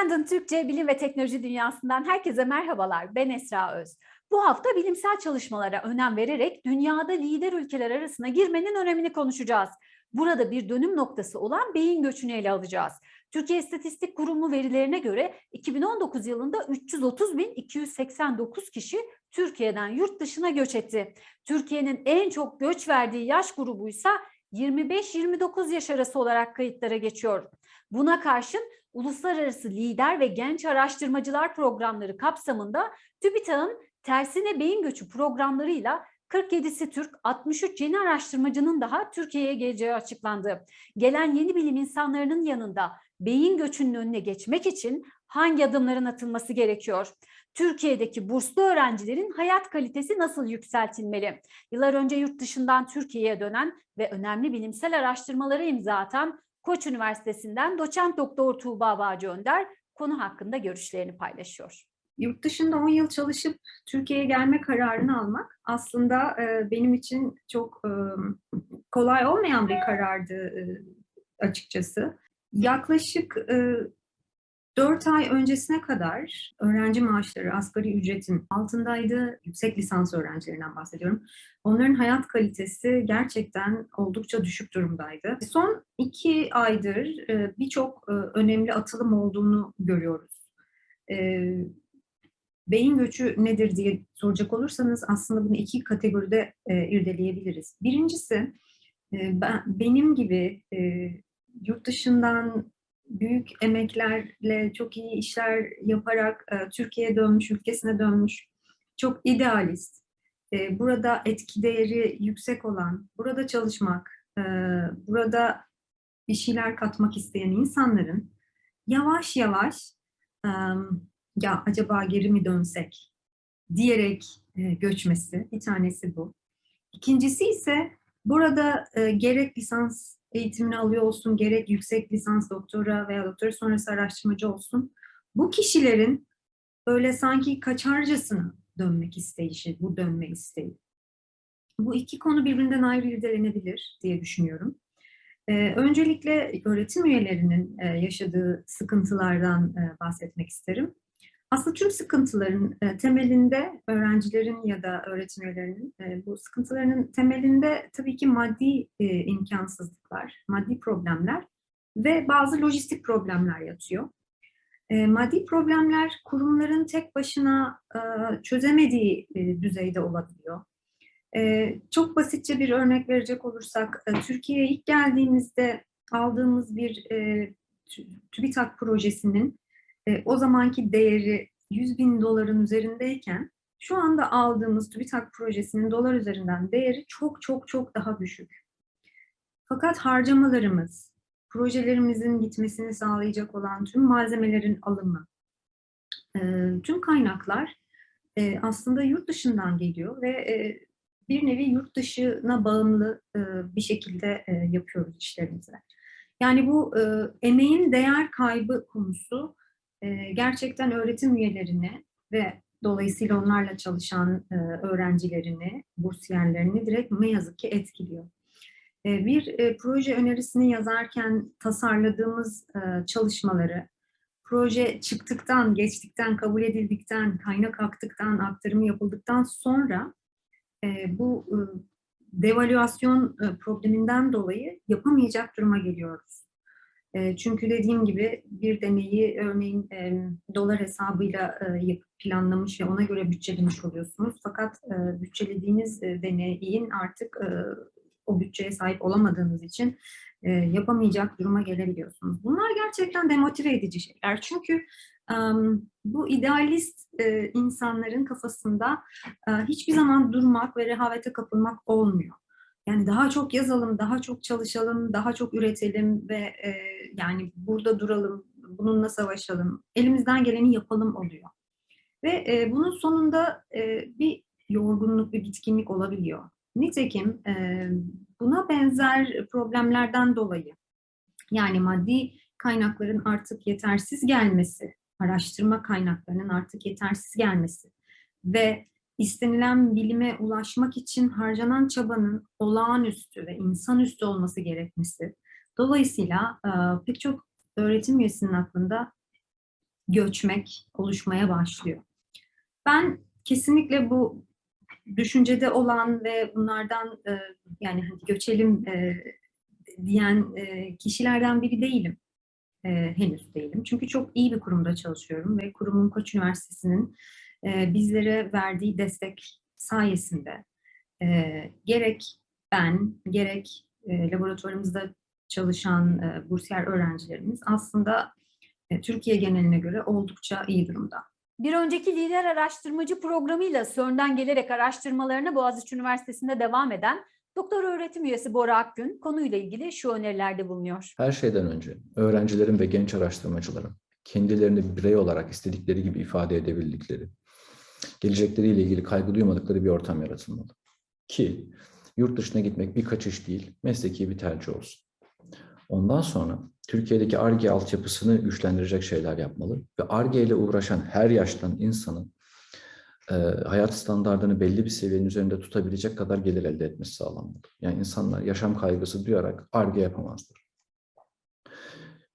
Brandon Türkçe Bilim ve Teknoloji Dünyası'ndan herkese merhabalar. Ben Esra Öz. Bu hafta bilimsel çalışmalara önem vererek dünyada lider ülkeler arasına girmenin önemini konuşacağız. Burada bir dönüm noktası olan beyin göçünü ele alacağız. Türkiye İstatistik Kurumu verilerine göre 2019 yılında 330.289 kişi Türkiye'den yurt dışına göç etti. Türkiye'nin en çok göç verdiği yaş grubuysa 25-29 yaş arası olarak kayıtlara geçiyor. Buna karşın Uluslararası Lider ve Genç Araştırmacılar Programları kapsamında TÜBİTAK'ın Tersine Beyin Göçü programlarıyla 47'si Türk, 63 yeni araştırmacının daha Türkiye'ye geleceği açıklandı. Gelen yeni bilim insanlarının yanında beyin göçünün önüne geçmek için hangi adımların atılması gerekiyor? Türkiye'deki burslu öğrencilerin hayat kalitesi nasıl yükseltilmeli? Yıllar önce yurt dışından Türkiye'ye dönen ve önemli bilimsel araştırmalara imza atan Koç Üniversitesi'nden doçent doktor Tuğba Bağcı Önder konu hakkında görüşlerini paylaşıyor. Yurt dışında 10 yıl çalışıp Türkiye'ye gelme kararını almak aslında e, benim için çok e, kolay olmayan bir karardı e, açıkçası. Yaklaşık 4 ay öncesine kadar öğrenci maaşları asgari ücretin altındaydı. Yüksek lisans öğrencilerinden bahsediyorum. Onların hayat kalitesi gerçekten oldukça düşük durumdaydı. Son iki aydır e, birçok e, önemli atılım olduğunu görüyoruz. E, beyin göçü nedir diye soracak olursanız aslında bunu iki kategoride irdeleyebiliriz. Birincisi ben, benim gibi yurt dışından büyük emeklerle çok iyi işler yaparak e, Türkiye'ye dönmüş, ülkesine dönmüş, çok idealist, e, burada etki değeri yüksek olan, burada çalışmak, e, burada bir şeyler katmak isteyen insanların yavaş yavaş ya acaba geri mi dönsek diyerek göçmesi bir tanesi bu. İkincisi ise burada gerek lisans eğitimini alıyor olsun, gerek yüksek lisans doktora veya doktora sonrası araştırmacı olsun. Bu kişilerin böyle sanki kaçarcasına dönmek isteyişi, bu dönme isteği. Bu iki konu birbirinden ayrı irdelenebilir diye düşünüyorum. Ee, öncelikle öğretim üyelerinin e, yaşadığı sıkıntılardan e, bahsetmek isterim. Aslında tüm sıkıntıların e, temelinde öğrencilerin ya da öğretim üyelerinin e, bu sıkıntılarının temelinde tabii ki maddi e, imkansızlıklar, maddi problemler ve bazı lojistik problemler yatıyor. Maddi problemler kurumların tek başına çözemediği düzeyde olabiliyor. Çok basitçe bir örnek verecek olursak, Türkiye'ye ilk geldiğimizde aldığımız bir TÜBİTAK projesinin e, o zamanki değeri 100 bin doların üzerindeyken şu anda aldığımız TÜBİTAK projesinin dolar üzerinden değeri çok çok çok daha düşük. Fakat harcamalarımız, projelerimizin gitmesini sağlayacak olan tüm malzemelerin alımı, e, tüm kaynaklar e, aslında yurt dışından geliyor ve e, bir nevi yurt dışına bağımlı bir şekilde yapıyoruz işlerimizi. Yani bu emeğin değer kaybı konusu e, gerçekten öğretim üyelerini ve dolayısıyla onlarla çalışan e, öğrencilerini, bursiyerlerini direkt ne yazık ki etkiliyor. E, bir proje önerisini yazarken tasarladığımız çalışmaları, proje çıktıktan, geçtikten, kabul edildikten, kaynak aktıktan, aktarımı yapıldıktan sonra bu devalüasyon probleminden dolayı yapamayacak duruma geliyoruz. Çünkü dediğim gibi bir deneyi örneğin dolar hesabıyla planlamış ve ona göre bütçelemiş oluyorsunuz. Fakat bütçelediğiniz deneyin artık o bütçeye sahip olamadığınız için yapamayacak duruma gelebiliyorsunuz. Bunlar gerçekten demotive edici şeyler. Çünkü bu idealist insanların kafasında hiçbir zaman durmak ve rehavete kapılmak olmuyor. Yani daha çok yazalım, daha çok çalışalım, daha çok üretelim ve e, yani burada duralım, bununla savaşalım, elimizden geleni yapalım oluyor. Ve e, bunun sonunda e, bir yorgunluk, bir bitkinlik olabiliyor. Nitekim e, buna benzer problemlerden dolayı yani maddi kaynakların artık yetersiz gelmesi, araştırma kaynaklarının artık yetersiz gelmesi ve istenilen bilime ulaşmak için harcanan çabanın olağanüstü ve insanüstü olması gerekmesi. Dolayısıyla e, pek çok öğretim üyesinin aklında göçmek oluşmaya başlıyor. Ben kesinlikle bu düşüncede olan ve bunlardan e, yani hani göçelim e, diyen kişilerden biri değilim. Henüz değilim. Çünkü çok iyi bir kurumda çalışıyorum ve kurumun Koç Üniversitesi'nin e, bizlere verdiği destek sayesinde e, gerek ben, gerek e, laboratuvarımızda çalışan e, bursiyer öğrencilerimiz aslında e, Türkiye geneline göre oldukça iyi durumda. Bir önceki lider araştırmacı programıyla CERN'den gelerek araştırmalarına Boğaziçi Üniversitesi'nde devam eden doktor öğretim üyesi Bora Akgün konuyla ilgili şu önerilerde bulunuyor. Her şeyden önce öğrencilerin ve genç araştırmacıların kendilerini birey olarak istedikleri gibi ifade edebildikleri, gelecekleriyle ilgili kaygı duymadıkları bir ortam yaratılmalı. Ki yurt dışına gitmek bir kaçış değil, mesleki bir tercih olsun. Ondan sonra Türkiye'deki ARGE altyapısını güçlendirecek şeyler yapmalı ve ARGE ile uğraşan her yaştan insanın e, hayat standartını belli bir seviyenin üzerinde tutabilecek kadar gelir elde etmesi sağlanmalı. Yani insanlar yaşam kaygısı duyarak ARGE yapamazlar.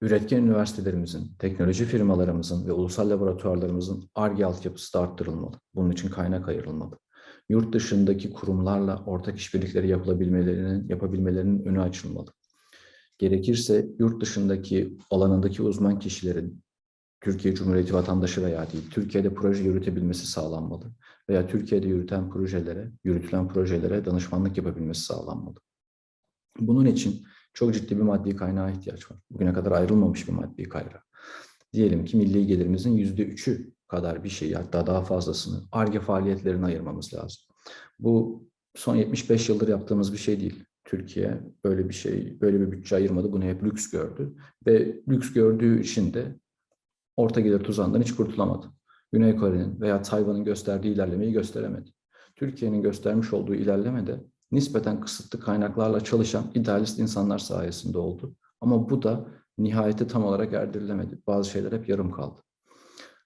Üretken üniversitelerimizin, teknoloji firmalarımızın ve ulusal laboratuvarlarımızın ARGE altyapısı da arttırılmalı. Bunun için kaynak ayrılmalı. Yurt dışındaki kurumlarla ortak işbirlikleri yapılabilmelerinin, yapabilmelerinin önü açılmalı. Gerekirse yurt dışındaki alanındaki uzman kişilerin Türkiye Cumhuriyeti vatandaşı veya değil, Türkiye'de proje yürütebilmesi sağlanmalı veya Türkiye'de yürüten projelere, yürütülen projelere danışmanlık yapabilmesi sağlanmalı. Bunun için çok ciddi bir maddi kaynağa ihtiyaç var. Bugüne kadar ayrılmamış bir maddi kaynağı. Diyelim ki milli gelirimizin yüzde üçü kadar bir şeyi hatta daha fazlasını ARGE faaliyetlerine ayırmamız lazım. Bu son 75 yıldır yaptığımız bir şey değil. Türkiye böyle bir şey, böyle bir bütçe ayırmadı. Bunu hep lüks gördü. Ve lüks gördüğü için de orta gelir tuzağından hiç kurtulamadı. Güney Kore'nin veya Tayvan'ın gösterdiği ilerlemeyi gösteremedi. Türkiye'nin göstermiş olduğu ilerleme de nispeten kısıtlı kaynaklarla çalışan idealist insanlar sayesinde oldu. Ama bu da nihayete tam olarak erdirilemedi. Bazı şeyler hep yarım kaldı.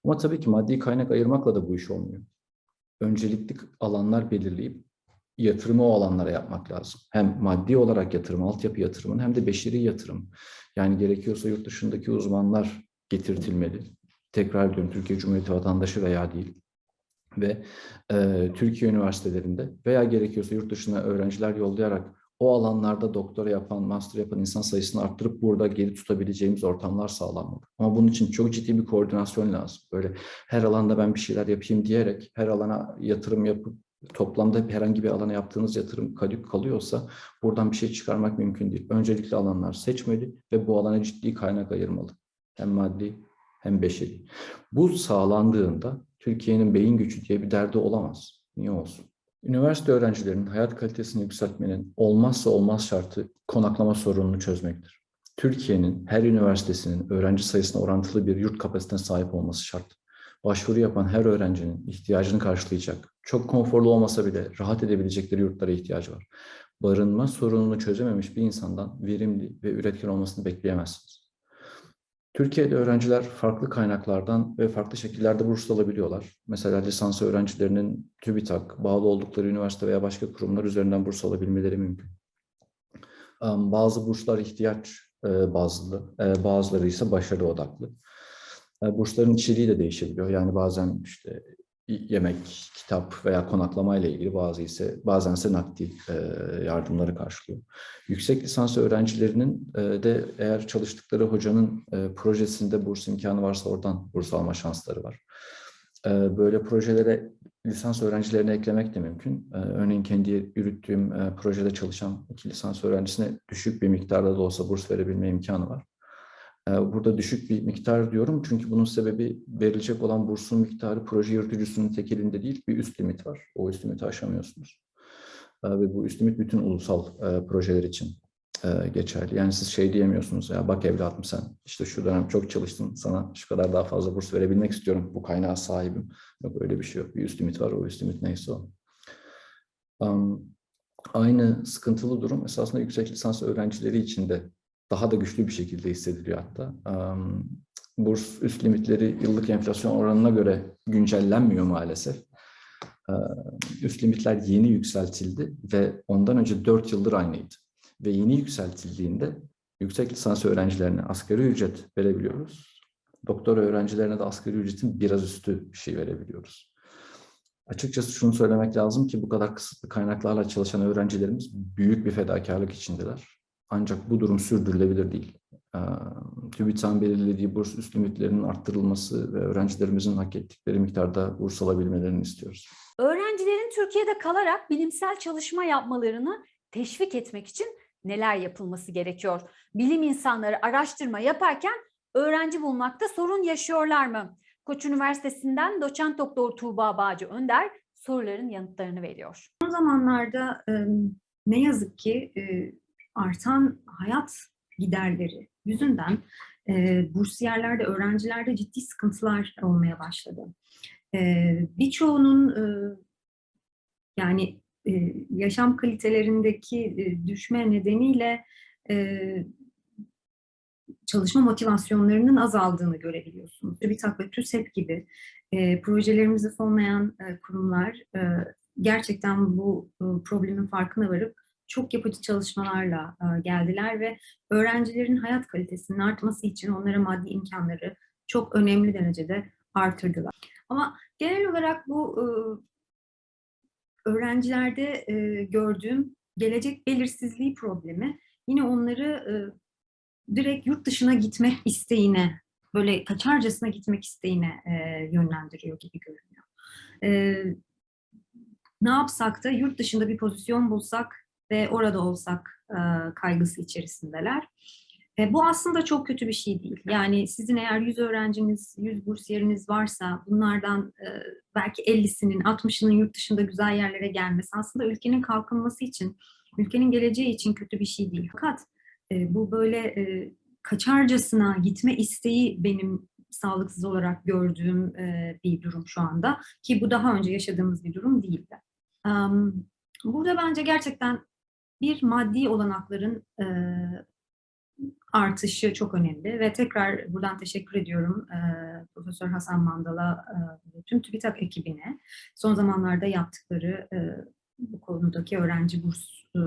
Ama tabii ki maddi kaynak ayırmakla da bu iş olmuyor. Öncelikli alanlar belirleyip yatırımı o alanlara yapmak lazım. Hem maddi olarak yatırım, altyapı yatırımın hem de beşeri yatırım. Yani gerekiyorsa yurt dışındaki uzmanlar getirtilmeli. Tekrar diyorum Türkiye Cumhuriyeti vatandaşı veya değil. Ve e, Türkiye üniversitelerinde veya gerekiyorsa yurt dışına öğrenciler yollayarak o alanlarda doktora yapan, master yapan insan sayısını arttırıp burada geri tutabileceğimiz ortamlar sağlanmalı. Ama bunun için çok ciddi bir koordinasyon lazım. Böyle her alanda ben bir şeyler yapayım diyerek her alana yatırım yapıp toplamda herhangi bir alana yaptığınız yatırım kadük kalıyorsa buradan bir şey çıkarmak mümkün değil. Öncelikli alanlar seçmeli ve bu alana ciddi kaynak ayırmalı. Hem maddi hem beşeri. Bu sağlandığında Türkiye'nin beyin gücü diye bir derdi olamaz. Niye olsun? Üniversite öğrencilerinin hayat kalitesini yükseltmenin olmazsa olmaz şartı konaklama sorununu çözmektir. Türkiye'nin her üniversitesinin öğrenci sayısına orantılı bir yurt kapasitesine sahip olması şart. Başvuru yapan her öğrencinin ihtiyacını karşılayacak, çok konforlu olmasa bile rahat edebilecekleri yurtlara ihtiyacı var. Barınma sorununu çözememiş bir insandan verimli ve üretken olmasını bekleyemezsiniz. Türkiye'de öğrenciler farklı kaynaklardan ve farklı şekillerde burs alabiliyorlar. Mesela lisans öğrencilerinin TÜBİTAK, bağlı oldukları üniversite veya başka kurumlar üzerinden burs alabilmeleri mümkün. Bazı burslar ihtiyaç e, bazlı, e, bazıları ise başarı odaklı. E, bursların içeriği de değişebiliyor. Yani bazen işte yemek, kitap veya konaklama ile ilgili bazı ise bazen ise nakdi yardımları karşılıyor. Yüksek lisans öğrencilerinin de eğer çalıştıkları hocanın projesinde burs imkanı varsa oradan burs alma şansları var. Böyle projelere lisans öğrencilerine eklemek de mümkün. Örneğin kendi yürüttüğüm projede çalışan iki lisans öğrencisine düşük bir miktarda da olsa burs verebilme imkanı var. Burada düşük bir miktar diyorum çünkü bunun sebebi verilecek olan bursun miktarı proje yürütücüsünün tek elinde değil bir üst limit var. O üst limiti aşamıyorsunuz. Ve bu üst limit bütün ulusal projeler için geçerli. Yani siz şey diyemiyorsunuz ya bak evladım sen işte şu dönem çok çalıştın sana şu kadar daha fazla burs verebilmek istiyorum. Bu kaynağa sahibim. Yok öyle bir şey yok. Bir üst limit var o üst limit neyse o. Aynı sıkıntılı durum esasında yüksek lisans öğrencileri için de daha da güçlü bir şekilde hissediliyor hatta. Burs üst limitleri yıllık enflasyon oranına göre güncellenmiyor maalesef. Üst limitler yeni yükseltildi ve ondan önce 4 yıldır aynıydı. Ve yeni yükseltildiğinde yüksek lisans öğrencilerine asgari ücret verebiliyoruz. doktor öğrencilerine de asgari ücretin biraz üstü bir şey verebiliyoruz. Açıkçası şunu söylemek lazım ki bu kadar kısıtlı kaynaklarla çalışan öğrencilerimiz büyük bir fedakarlık içindeler. Ancak bu durum sürdürülebilir değil. Ee, TÜBİTAK'ın belirlediği burs üst limitlerinin arttırılması ve öğrencilerimizin hak ettikleri miktarda burs alabilmelerini istiyoruz. Öğrencilerin Türkiye'de kalarak bilimsel çalışma yapmalarını teşvik etmek için neler yapılması gerekiyor? Bilim insanları araştırma yaparken öğrenci bulmakta sorun yaşıyorlar mı? Koç Üniversitesi'nden doçent doktor Tuğba Bağcı Önder soruların yanıtlarını veriyor. Son zamanlarda ne yazık ki artan hayat giderleri yüzünden e, bursiyerlerde, öğrencilerde ciddi sıkıntılar olmaya başladı. E, birçoğunun e, yani e, yaşam kalitelerindeki e, düşme nedeniyle e, çalışma motivasyonlarının azaldığını görebiliyorsunuz. TÜBİTAK ve TÜSEP gibi e, projelerimizi fonlayan e, kurumlar e, gerçekten bu e, problemin farkına varıp çok yapıcı çalışmalarla e, geldiler ve öğrencilerin hayat kalitesinin artması için onlara maddi imkanları çok önemli derecede artırdılar. Ama genel olarak bu e, öğrencilerde e, gördüğüm gelecek belirsizliği problemi yine onları direkt yurt dışına gitmek isteğine, böyle kaçarcasına gitmek isteğine yönlendiriyor gibi görünüyor. Ne yapsak da yurt dışında bir pozisyon bulsak ve orada olsak e, kaygısı içerisindeler. E, bu aslında çok kötü bir şey değil. Yani sizin eğer 100 öğrenciniz, 100 bursiyeriniz varsa bunlardan e, belki 50'sinin, 60'ının yurt dışında güzel yerlere gelmesi aslında ülkenin kalkınması için, ülkenin geleceği için kötü bir şey değil. Fakat e, bu böyle e, kaçarcasına gitme isteği benim sağlıksız olarak gördüğüm e, bir durum şu anda. Ki bu daha önce yaşadığımız bir durum değildi. Um, burada bence gerçekten bir maddi olanakların e, artışı çok önemli ve tekrar buradan teşekkür ediyorum e, Profesör Hasan Mandal'a ve tüm TÜBİTAK ekibine son zamanlarda yaptıkları e, bu konudaki öğrenci burs e,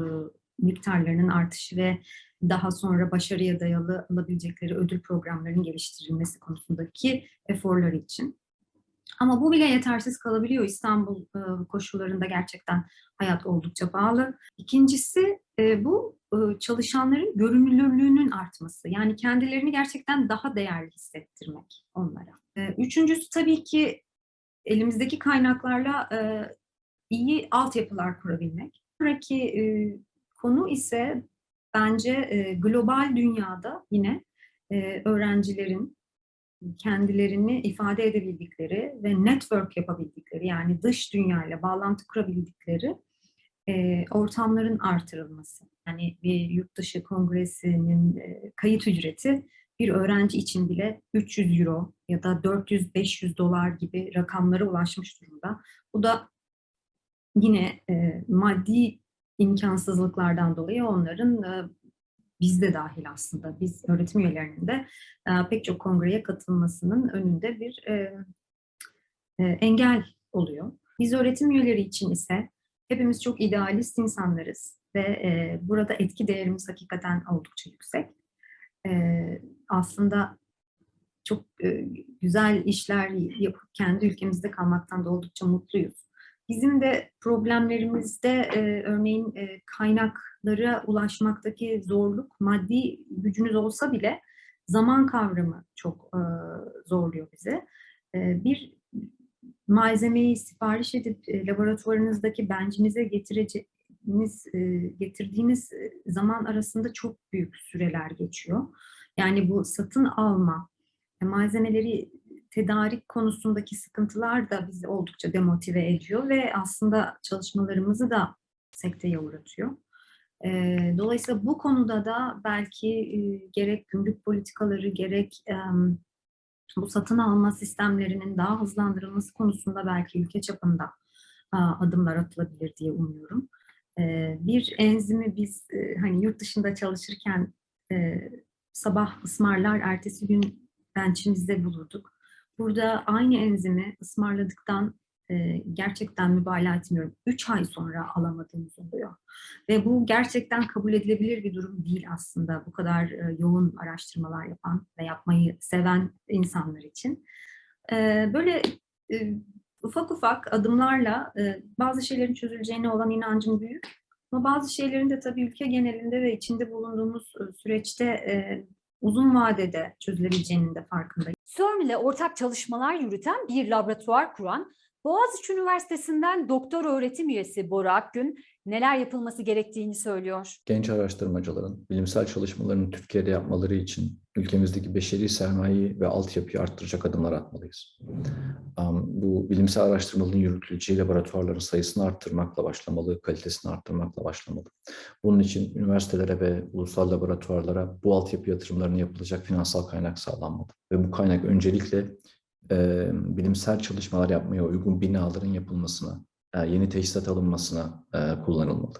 miktarlarının artışı ve daha sonra başarıya dayalı alabilecekleri ödül programlarının geliştirilmesi konusundaki eforları için. Ama bu bile yetersiz kalabiliyor. İstanbul e, koşullarında gerçekten hayat oldukça pahalı. İkincisi e, bu e, çalışanların görünürlüğünün artması. Yani kendilerini gerçekten daha değerli hissettirmek onlara. Üçüncüsü tabii ki elimizdeki kaynaklarla iyi altyapılar kurabilmek. E, konu ise bence global dünyada yine öğrencilerin kendilerini ifade edebildikleri ve network yapabildikleri yani dış dünyayla bağlantı kurabildikleri e, ortamların artırılması. Yani bir yurt dışı kongresinin e, kayıt ücreti bir öğrenci için bile 300 euro ya da 400-500 dolar gibi rakamlara ulaşmış durumda. Bu da yine e, maddi imkansızlıklardan dolayı onların e, biz de dahil aslında, biz öğretim üyelerinin de e, pek çok kongreye katılmasının önünde bir e, e, engel oluyor. Biz öğretim üyeleri için ise hepimiz çok idealist insanlarız ve e, burada etki değerimiz hakikaten oldukça yüksek. E, aslında çok e, güzel işler yapıp kendi ülkemizde kalmaktan da oldukça mutluyuz. Bizim de problemlerimizde e, örneğin e, kaynaklara ulaşmaktaki zorluk, maddi gücünüz olsa bile zaman kavramı çok e, zorluyor bizi. E, bir malzemeyi sipariş edip e, laboratuvarınızdaki bencinize getireceğiniz, e, getirdiğiniz zaman arasında çok büyük süreler geçiyor. Yani bu satın alma, malzemeleri tedarik konusundaki sıkıntılar da bizi oldukça demotive ediyor ve aslında çalışmalarımızı da sekteye uğratıyor. Dolayısıyla bu konuda da belki gerek gümrük politikaları gerek bu satın alma sistemlerinin daha hızlandırılması konusunda belki ülke çapında adımlar atılabilir diye umuyorum. Bir enzimi biz hani yurt dışında çalışırken sabah ısmarlar, ertesi gün bençimizde bulurduk. Burada aynı enzimi ısmarladıktan gerçekten mübalağa etmiyorum. 3 ay sonra alamadığımız oluyor. Ve bu gerçekten kabul edilebilir bir durum değil aslında bu kadar yoğun araştırmalar yapan ve yapmayı seven insanlar için. Böyle ufak ufak adımlarla bazı şeylerin çözüleceğine olan inancım büyük. Ama bazı şeylerin de tabii ülke genelinde ve içinde bulunduğumuz süreçte uzun vadede çözülebileceğinin de farkındayım. CERN ile ortak çalışmalar yürüten bir laboratuvar kuran Boğaziçi Üniversitesi'nden doktor öğretim üyesi Bora Akgün neler yapılması gerektiğini söylüyor. Genç araştırmacıların bilimsel çalışmalarını Türkiye'de yapmaları için ülkemizdeki beşeri sermayeyi ve altyapıyı arttıracak adımlar atmalıyız. Bu bilimsel araştırmaların yürütüleceği laboratuvarların sayısını arttırmakla başlamalı, kalitesini arttırmakla başlamalı. Bunun için üniversitelere ve ulusal laboratuvarlara bu altyapı yatırımlarının yapılacak finansal kaynak sağlanmalı. Ve bu kaynak öncelikle e, bilimsel çalışmalar yapmaya uygun binaların yapılmasına, e, yeni teçhizat alınmasına e, kullanılmalı.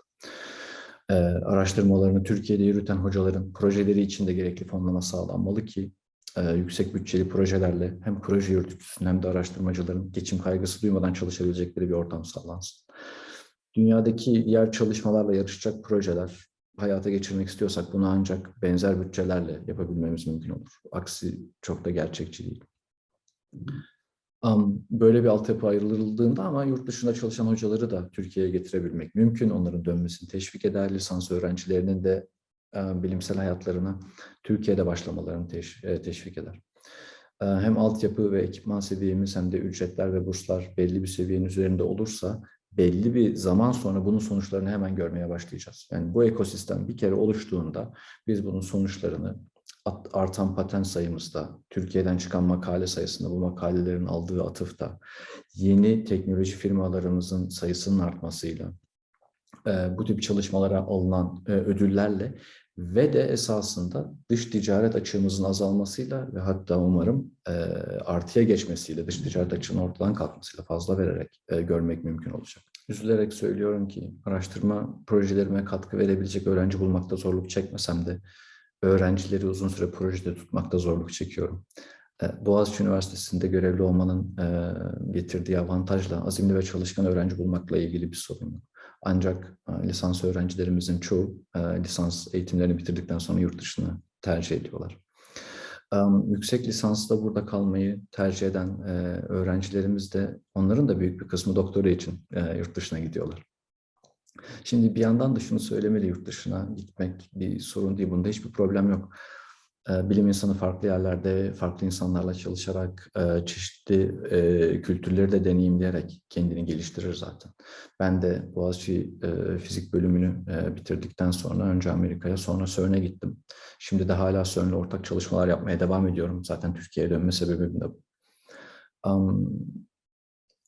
E, araştırmalarını Türkiye'de yürüten hocaların projeleri için de gerekli fonlama sağlanmalı ki e, yüksek bütçeli projelerle hem proje yürütücüsünün hem de araştırmacıların geçim kaygısı duymadan çalışabilecekleri bir ortam sağlansın. Dünyadaki diğer çalışmalarla yarışacak projeler hayata geçirmek istiyorsak bunu ancak benzer bütçelerle yapabilmemiz mümkün olur. Aksi çok da gerçekçi değil. Böyle bir altyapı ayrıldığında ama yurt dışında çalışan hocaları da Türkiye'ye getirebilmek mümkün. Onların dönmesini teşvik eder. Lisans öğrencilerinin de e, bilimsel hayatlarına Türkiye'de başlamalarını e, teşvik eder. E, Hem altyapı ve ekipman seviyemiz hem de ücretler ve burslar belli bir seviyenin üzerinde olursa belli bir zaman sonra bunun sonuçlarını hemen görmeye başlayacağız. Yani bu ekosistem bir kere oluştuğunda biz bunun sonuçlarını artan patent sayımızda, Türkiye'den çıkan makale sayısında, bu makalelerin aldığı atıfta, yeni teknoloji firmalarımızın sayısının artmasıyla, e, bu tip çalışmalara alınan e, ödüllerle ve de esasında dış ticaret açığımızın azalmasıyla ve hatta umarım e, artıya geçmesiyle, dış ticaret açığının ortadan kalkmasıyla fazla vererek görmek mümkün olacak. Üzülerek söylüyorum ki araştırma projelerime katkı verebilecek öğrenci bulmakta zorluk çekmesem de öğrencileri uzun süre projede tutmakta zorluk çekiyorum. E, Boğaziçi Üniversitesi'nde görevli olmanın e, getirdiği avantajla azimli ve çalışkan öğrenci bulmakla ilgili bir sorun yok. Ancak e, lisans öğrencilerimizin çoğu lisans eğitimlerini bitirdikten sonra yurt dışını tercih ediyorlar. Yüksek lisansta burada kalmayı tercih eden öğrencilerimiz de onların da büyük bir kısmı doktora için yurt dışına gidiyorlar. Şimdi bir yandan da şunu söylemeli yurt dışına gitmek bir sorun değil. Bunda hiçbir problem yok. Ee, Bilim insanı farklı yerlerde, farklı insanlarla çalışarak, e, çeşitli e, kültürleri de deneyimleyerek kendini geliştirir zaten. Ben de Boğaziçi e, fizik bölümünü bitirdikten sonra önce Amerika'ya sonra CERN'e gittim. Şimdi de hala CERN'le ortak çalışmalar yapmaya devam ediyorum. Zaten Türkiye'ye dönme sebebim de bu. Am,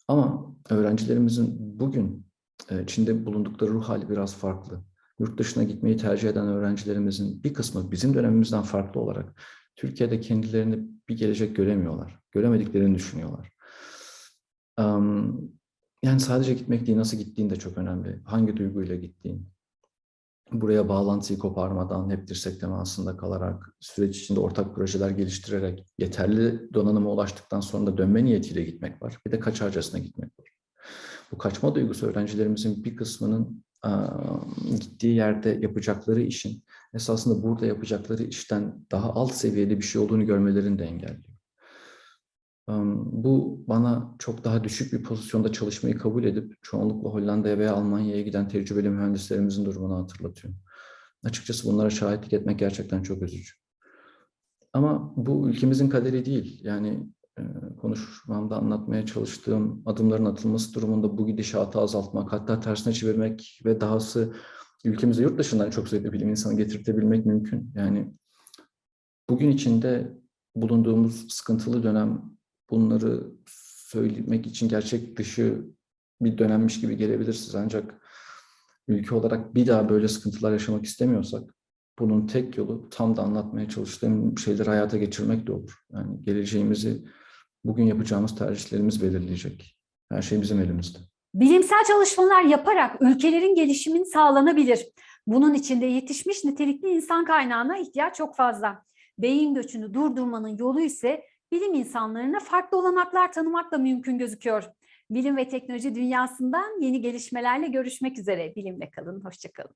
Ama öğrencilerimizin bugün e, içinde bulundukları ruh hali biraz farklı. Yurt dışına gitmeyi tercih eden öğrencilerimizin bir kısmı bizim dönemimizden farklı olarak Türkiye'de kendilerini bir gelecek göremiyorlar. Göremediklerini düşünüyorlar. Yani sadece gitmek değil, nasıl gittiğin de çok önemli. Hangi duyguyla gittiğin. Buraya bağlantıyı koparmadan, hep dirsek temasında kalarak, süreç içinde ortak projeler geliştirerek, yeterli donanıma ulaştıktan sonra da dönme niyetiyle gitmek var. Bir de kaçarcasına gitmek var. Bu kaçma duygusu öğrencilerimizin bir kısmının gittiği yerde yapacakları işin esasında burada yapacakları işten daha alt seviyede bir şey olduğunu görmelerini de engelliyor. Bu bana çok daha düşük bir pozisyonda çalışmayı kabul edip çoğunlukla Hollanda'ya veya Almanya'ya giden tecrübeli mühendislerimizin durumunu hatırlatıyor. Açıkçası bunlara şahitlik etmek gerçekten çok üzücü. Ama bu ülkemizin kaderi değil. Yani konuşmamda anlatmaya çalıştığım adımların atılması durumunda bu gidişatı azaltmak, hatta tersine çevirmek ve dahası ülkemize yurt dışından çok sayıda bilim insanı getirtebilmek mümkün. Yani bugün içinde bulunduğumuz sıkıntılı dönem bunları söylemek için gerçek dışı bir dönemmiş gibi gelebilir size ancak ülke olarak bir daha böyle sıkıntılar yaşamak istemiyorsak bunun tek yolu tam da anlatmaya çalıştığım şeyleri hayata geçirmek de olur. Yani geleceğimizi bugün yapacağımız tercihlerimiz belirleyecek. Her şey bizim elimizde. Bilimsel çalışmalar yaparak ülkelerin gelişimini sağlanabilir. Bunun için de yetişmiş nitelikli insan kaynağına ihtiyaç çok fazla. Beyin göçünü durdurmanın yolu ise bilim insanlarına farklı olanaklar tanımakla mümkün gözüküyor. Bilim ve teknoloji dünyasından yeni gelişmelerle görüşmek üzere. Bilimle kalın, hoşçakalın.